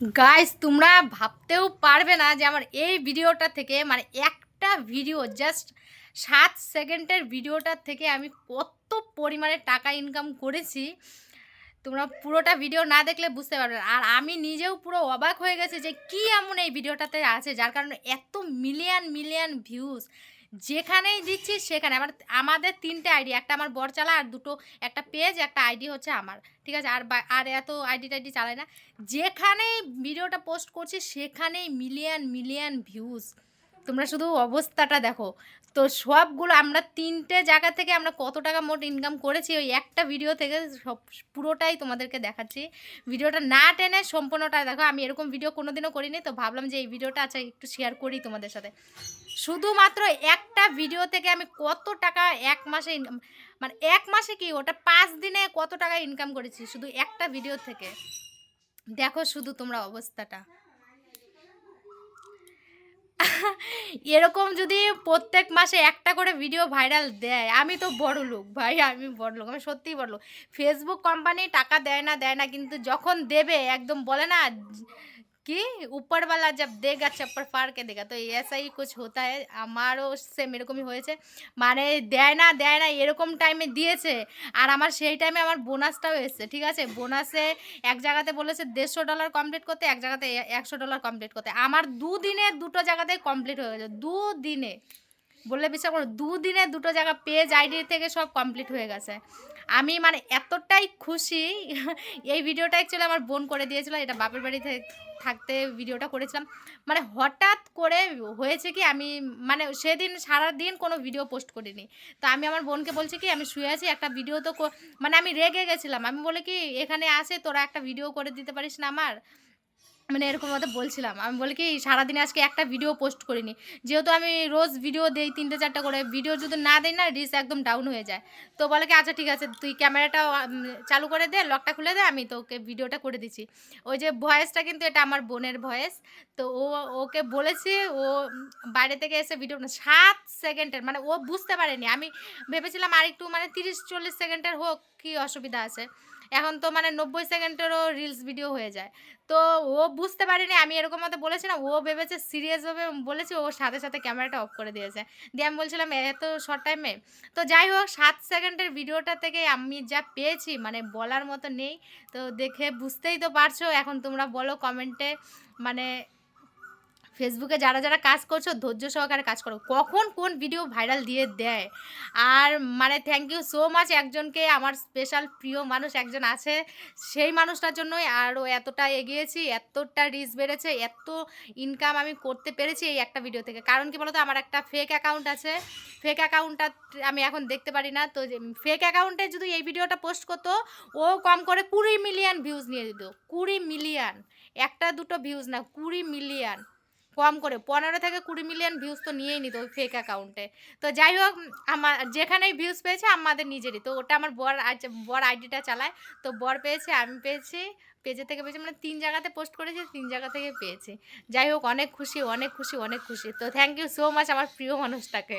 Guys তোমরা ভাবতেও পারবে না যে আমার এই ভিডিওটা থেকে মানে একটা ভিডিও জাস্ট সাত সেকেন্ডের ভিডিওটার থেকে আমি কত পরিমাণে টাকা ইনকাম করেছি, তোমরা পুরোটা ভিডিও না দেখলে বুঝতে পারবে। আর আমি নিজেও পুরো অবাক হয়ে গেছি যে কি এমন এই ভিডিওটাতে আছে, যার কারণে এত মিলিয়ন মিলিয়ন ভিউজ যেখানেই দিচ্ছি সেখানে। আমার আমাদের তিনটে আইডি, একটা আমার বর চালা আর দুটো, একটা পেজ, একটা আইডি হচ্ছে আমার, ঠিক আছে? আর আর এত আইডি টাইডি চালায় না। যেখানেই ভিডিওটা পোস্ট করছি, সেখানেই মিলিয়ন মিলিয়ন ভিউজ তোমরা শুধু অবস্থাটা দেখো। তো সবগুলো আমরা তিনটে জায়গা থেকে আমরা কত টাকা মোট ইনকাম করেছি ওই একটা ভিডিও থেকে সব পুরোটাই তোমাদেরকে দেখাচ্ছি। ভিডিওটা না টেনে সম্পূর্ণটা দেখো। আমি এরকম ভিডিও কোনোদিনও করিনি, তো ভাবলাম যে এই ভিডিওটা আচ্ছা একটু শেয়ার করি তোমাদের সাথে। শুধুমাত্র একটা ভিডিও থেকে আমি কত টাকা এক মাসে ইনকাম মানে এক মাসে কি ওটা পাঁচ দিনে কত টাকা ইনকাম করেছি শুধু একটা ভিডিও থেকে? দেখো শুধু তোমরা অবস্থাটা। এরকম যদি প্রত্যেক মাসে একটা করে ভিডিও ভাইরাল দেয়, আমি তো বড় লোক ভাই, আমি বড় লোক, আমি সত্যিই বড় লোক। ফেসবুক কোম্পানি টাকা দেয় না দেয় না, কিন্তু যখন দেবে, একদম বলে না कि ऊपर वाला जब देगा चप्पल फाड़ के देगा তো ऐसा ही कुछ होता है আমারও সেম এরকমই হয়েছে মানে দেয় না দেয় না এরকম টাইমে দিয়েছে আর আমার সেই টাইমে আমার বোনাসটাও এসেছে ঠিক আছে বোনাসে এক জায়গাতে বলেছে দেড়শো ডলার কমপ্লিট করতে এক জায়গাতে একশো ডলার কমপ্লিট করতে আমার দুদিনে দুটো জায়গাতে কমপ্লিট হয়ে গেছে দুদিনে বললে বিশ্বাস করো দুদিনে দুটো জায়গা পেজ আইডি থেকে সব কমপ্লিট হয়ে গেছে। আমি মানে এতটাই খুশি, এই ভিডিওটা অ্যাকচুয়ালি আমার বোন করে দিয়েছিল, এটা বাপের বাড়িতে থাকতে ভিডিওটা করেছিলাম। মানে হঠাৎ করে হয়েছে কি, আমি মানে সেদিন সারা দিন কোনো ভিডিও পোস্ট করিনি। তো আমি আমার বোনকে বলছি কি, আমি শুয়ে আছি, একটা ভিডিও তো মানে আমি রেগে গেছিলাম। আমি বলে কি, এখানে আসে, তোরা একটা ভিডিও করে দিতে পারিস না আমার? মানে এরকম মতো বলছিলাম। আমি বলি কি, সারাদিনে আজকে একটা ভিডিও পোস্ট করিনি। যেহেতু আমি রোজ ভিডিও দেই তিনটে চারটে করে ভিডিও যদি না দেই না রিচ একদম ডাউন হয়ে যায়। তো বলে কি আচ্ছা ঠিক আছে, তুই ক্যামেরাটা চালু করে দে লকটা খুলে দে, আমি তোকে ভিডিওটা করে দিচ্ছি। ওই যে ভয়েসটা কিন্তু এটা আমার বোনের ভয়েস তো ও, ওকে বলেছি, ও বাইরে থেকে এসে ভিডিও সাত সেকেন্ডের মানে ও বুঝতে পারেনি। আমি ভেবেছিলাম আর একটু মানে তিরিশ, চল্লিশ সেকেন্ডের হোক, কি অসুবিধা আছে। এখন তো মানে নব্বই সেকেন্ডেরও রিলস ভিডিও হয়ে যায়। তো ও বুঝতে পারেনি, আমি এরকম মতো বলেছি না, ও ভেবেছে সিরিয়াসভাবে বলেছি, ও সাথে সাথে ক্যামেরাটা অফ করে দিয়েছে। দিয়ে আমি বলছিলাম এত শর্ট টাইমে তো যাই হোক, সাত সেকেন্ডের ভিডিওটা থেকে আমি যা পেয়েছি মানে বলার মতো নেই। তো দেখে বুঝতেই তো পারছ, এখন তোমরা বলো কমেন্টে মানে ফেসবুকে যারা যারা কাজ করছ, ধৈর্য সহকারে কাজ করো। কখন কোন ভিডিও ভাইরাল দিয়ে দেয়? আর মানে থ্যাংক ইউ সো মাচ একজনকে, আমার স্পেশাল প্রিয় মানুষ একজন আছে, সেই মানুষটার জন্যই আরও এতটা এগিয়েছি, এতটা রিচ বেড়েছে, এত ইনকাম আমি করতে পেরেছি এই একটা ভিডিও থেকে। কারণ কি বলতো, আমার একটা ফেক অ্যাকাউন্ট আছে। ফেক অ্যাকাউন্টটা আমি এখন দেখতে পারি না। তো ফেক অ্যাকাউন্টে যদি এই ভিডিওটা পোস্ট করতো, ও কম করে কুড়ি মিলিয়ন ভিউজ নিয়ে দিত কুড়ি মিলিয়ন একটা দুটো ভিউজ না, কুড়ি মিলিয়ন কম করে, পনেরো থেকে কুড়ি মিলিয়ন ভিউজ তো নিয়েই নিত ওই ফেক অ্যাকাউন্টে তো যাই হোক, আমার যেখানেই ভিউজ পেয়েছে, আমাদের নিজেরই। তো ওটা আমার বর বর আইডিটা চালায়। তো বর পেয়েছে, আমি পেয়েছি। পেজে থেকে পেয়েছি মানে তিন জায়গাতে পোস্ট করেছি, তিন জায়গা থেকে পেয়েছি। যাই হোক, অনেক খুশি অনেক খুশি অনেক খুশি। তো থ্যাংক ইউ সো মাচ আমার প্রিয় মানুষটাকে।